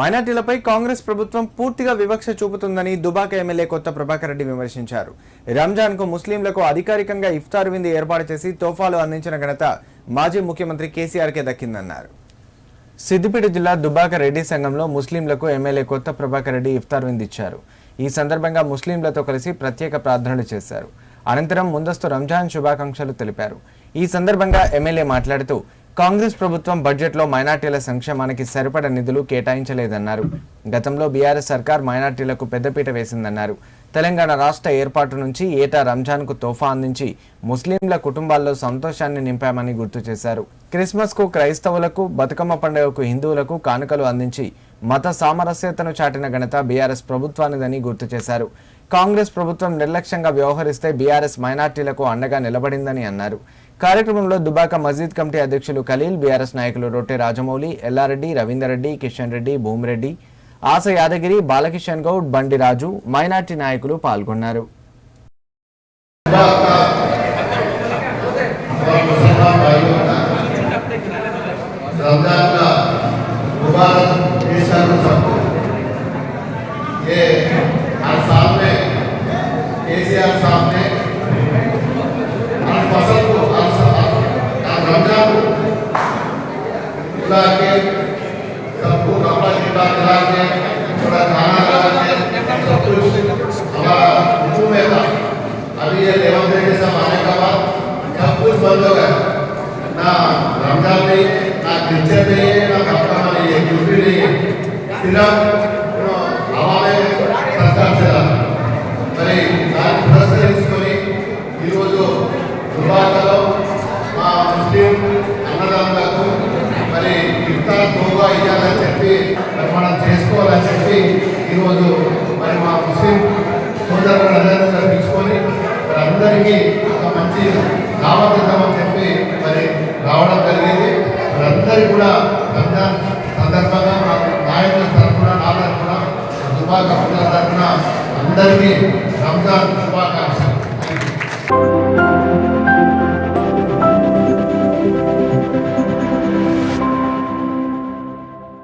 మైనార్టీలపై కాంగ్రెస్ ప్రభుత్వం పూర్తిగా వివక్ష చూపుతుందని దుబాక ఎమ్మెల్యే కొత్త ప్రభాకర్ రెడ్డి విమర్శించారు. రంజాన్కు ముస్లింలకు అధికారికంగా ఇఫ్తార్ విందు ఏర్పాటు చేసి తోఫాలు అందించిన ఘనత మాజీ ముఖ్యమంత్రి కేసీఆర్కే దక్కిందన్నారు. సిద్దిపేట జిల్లా దుబాక రెడ్డి సంఘంలో ముస్లింలకు ఎమ్మెల్యే కొత్త ప్రభాకర్ రెడ్డి ఇఫ్తార్ విందిచ్చారు ఈ సందర్భంగా ముస్లింలతో కలిసి ప్రత్యేక ప్రార్థనలు చేశారు. అనంతరం ముందస్తు రంజాన్ శుభాకాంక్షలు తెలిపారు. ఈ సందర్భంగా ఎమ్మెల్యే మాట్లాడుతూ కాంగ్రెస్ ప్రభుత్వం బడ్జెట్లో మైనార్టీల సంక్షేమానికి సరిపడ నిధులు కేటాయించలేదన్నారు. గతంలో బీఆర్ఎస్ సర్కార్ మైనార్టీలకు పెద్దపీట వేసిందన్నారు. తెలంగాణ రాష్ట్ర ఏర్పాటు నుంచి ఏటా రంజాన్కు తోఫా అందించి ముస్లింల కుటుంబాల్లో సంతోషాన్ని నింపామని గుర్తు చేశారు. క్రిస్మస్కు క్రైస్తవులకు బతుకమ్మ పండుగకు హిందువులకు కానుకలు అందించి మత సామరస్యతను చాటిన ఘనత బీఆర్ఎస్ ప్రభుత్వానిదని గుర్తు చేశారు. కాంగ్రెస్ ప్రభుత్వం నిర్లక్ష్యంగా వ్యవహరిస్తే బీఆర్ఎస్ మైనార్టీలకు అండగా నిలబడిందని అన్నారు. కార్యక్రమంలో దుబాక మస్జిద్ కమిటీ అధ్యక్షులు ఖలీల్ బీఆర్ఎస్ నాయకులు రొట్టె రాజమౌళి ఎల్లారెడ్డి రవీందర్రెడ్డి కిషన్ రెడ్డి భూమిరెడ్డి ఆశ యాదగిరి బాలకిషన్ గౌడ్ బండి రాజు మైనార్టీ నాయకులు పాల్గొన్నారు. और पेश सबको? ये हर साल में केसीआर साहब ने हर फ़सल को हर हर रमज़ान को बुला के सबको कपड़ा चिपा दिला के, थोड़ा खाना खिला के, सब कुछ हमारा हुक्म में था। अभी ये लेवन डे सब आने के बाद सब कुछ बंद हो गया। ना रमज़ान नहीं है ना क्रिश्चियन नहीं है అన్నదమ్ములకు మరి ఇఫ్తార్ తోగా ఇవ్వాలని చెప్పి మరి చేసుకోవాలని చెప్పి ఈరోజు మరి మా ముస్లిం సోదరులందరూ కల్పించుకొని మరి అందరికీ ఒక మంచి దావత్ ఇద్దామని చెప్పి మరి రావడం జరిగింది మరి అందరికీ కూడా రంజాన్ సందర్భంగా మా నాయకుల తరఫున తరఫున అందరికీ రంజాన్ శుభాకాంక్షలు.